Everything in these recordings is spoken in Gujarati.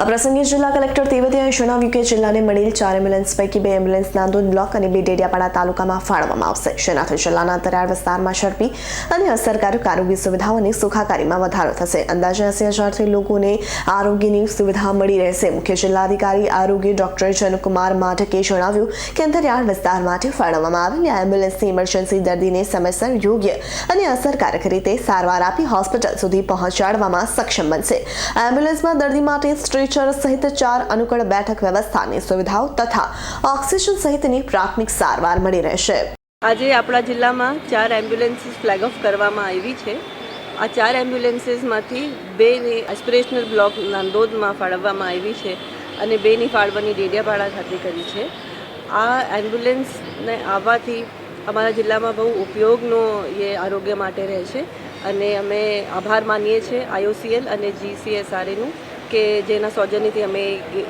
આ પ્રસંગે જિલ્લા કલેક્ટર તેવતિયાએ જણાવ્યું કે જિલ્લાને મળેલ ચાર એમ્બ્યુલન્સ પૈકી બે એમ્બ્યુલન્સ નાંદોદ બ્લોક અને બે ડેડિયાપાડા તાલુકામાં ફાળવવામાં આવશે. જેનાથી જિલ્લાના અંતરિયાળ વિસ્તારમાં ઝડપી અને અસરકારક આરોગ્ય સુવિધાઓ અને સુખાકારીમાં વધારો થશે. અંદાજે એસી હજારથી લોકોને આરોગ્યની સુવિધા મળી રહેશે. મુખ્ય જિલ્લાધિકારી આરોગ્ય ડોક્ટર જનકુમાર માઢકે જણાવ્યું કે અંતરિયાળ વિસ્તાર માટે ફાળવવામાં આવેલી આ એમ્બ્યુલન્સની ઇમરજન્સી દર્દીને સમયસર યોગ્ય અને અસરકારક રીતે સારવાર આપી હોસ્પિટલ સુધી પહોંચાડવામાં સક્ષમ બનશે. એમ્બ્યુલન્સમાં દર્દી માટે સ્ટ્રેચર સહિત ચાર અનુકૂળ બેઠક વ્યવસ્થાની સુવિધાઓ તથા ઓક્સિજન સહિતની પ્રાથમિક સારવાર મળી રહેશે આજે આપણા જિલ્લામાં ચાર એમ્બ્યુલન્સીસ ફ્લેગ ઓફ કરવામાં આવી છે આ ચાર એમ્બ્યુલન્સીસમાંથી બેને એસ્પિરેશનલ બ્લોક નાંદોદમાં ફાળવવામાં આવી છે અને બેની ફાળવાની ડેડિયાપાડા ખાતે કરી છે આ એમ્બ્યુલન્સને આવવાથી અમારા જિલ્લામાં બહુ ઉપયોગનો એ આરોગ્ય માટે રહેશે અને અમે આભાર માનીએ છીએ આઈઓસીએલ અને જીસીએસઆરએનું કે જેના સૌજન્યથી અમે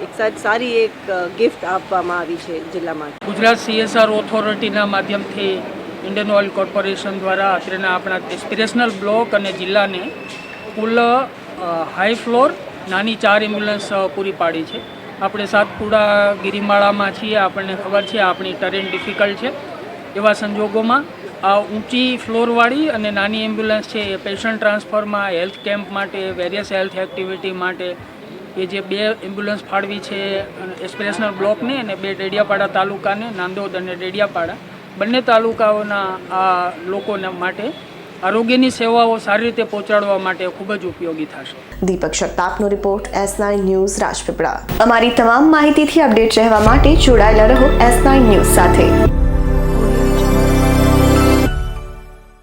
એક સારી એક ગિફ્ટ આપવામાં આવી છે જિલ્લામાં ગુજરાત સીએસઆર ઓથોરિટીના માધ્યમથી ઇન્ડિયન ઓઇલ કોર્પોરેશન દ્વારા આશરેના આપણા એસ્પિરેશનલ બ્લોક અને જિલ્લાને કુલ હાઈ ફ્લોર નાની ચાર એમ્બ્યુલન્સ પૂરી પાડી છે. આપણે સાતપુડા ગિરિમાળામાં છીએ, આપણને ખબર છે, આપણી ટરેન ડિફિકલ્ટ છે. એવા સંજોગોમાં આ ઊંચી ફ્લોરવાળી અને નાની એમ્બ્યુલન્સ છે, એ પેશન્ટ ટ્રાન્સફરમાં હેલ્થ કેમ્પ માટે, વેરિયસ હેલ્થ એક્ટિવિટી માટે, એ જે બે એમ્બ્યુલન્સ ફાળવી છે એસ્પિરેશનલ બ્લોકને અને બે ડેડિયાપાડા તાલુકાને, નાંદોદ અને ડેડિયાપાડા. બંને તાલુકાઓના આ લોકોને માટે આરોગ્યની સેવાઓ સારી રીતે પહોંચાડવા માટે ખૂબ જ ઉપયોગી થશે. Deepak શક્તાપનો report, S nine news Rajpipla. અમારી તમામ માહિતીથી અપડેટ રહેવા માટે જોડાયેલા રહો એસ નાઇન ન્યૂઝ સાથે.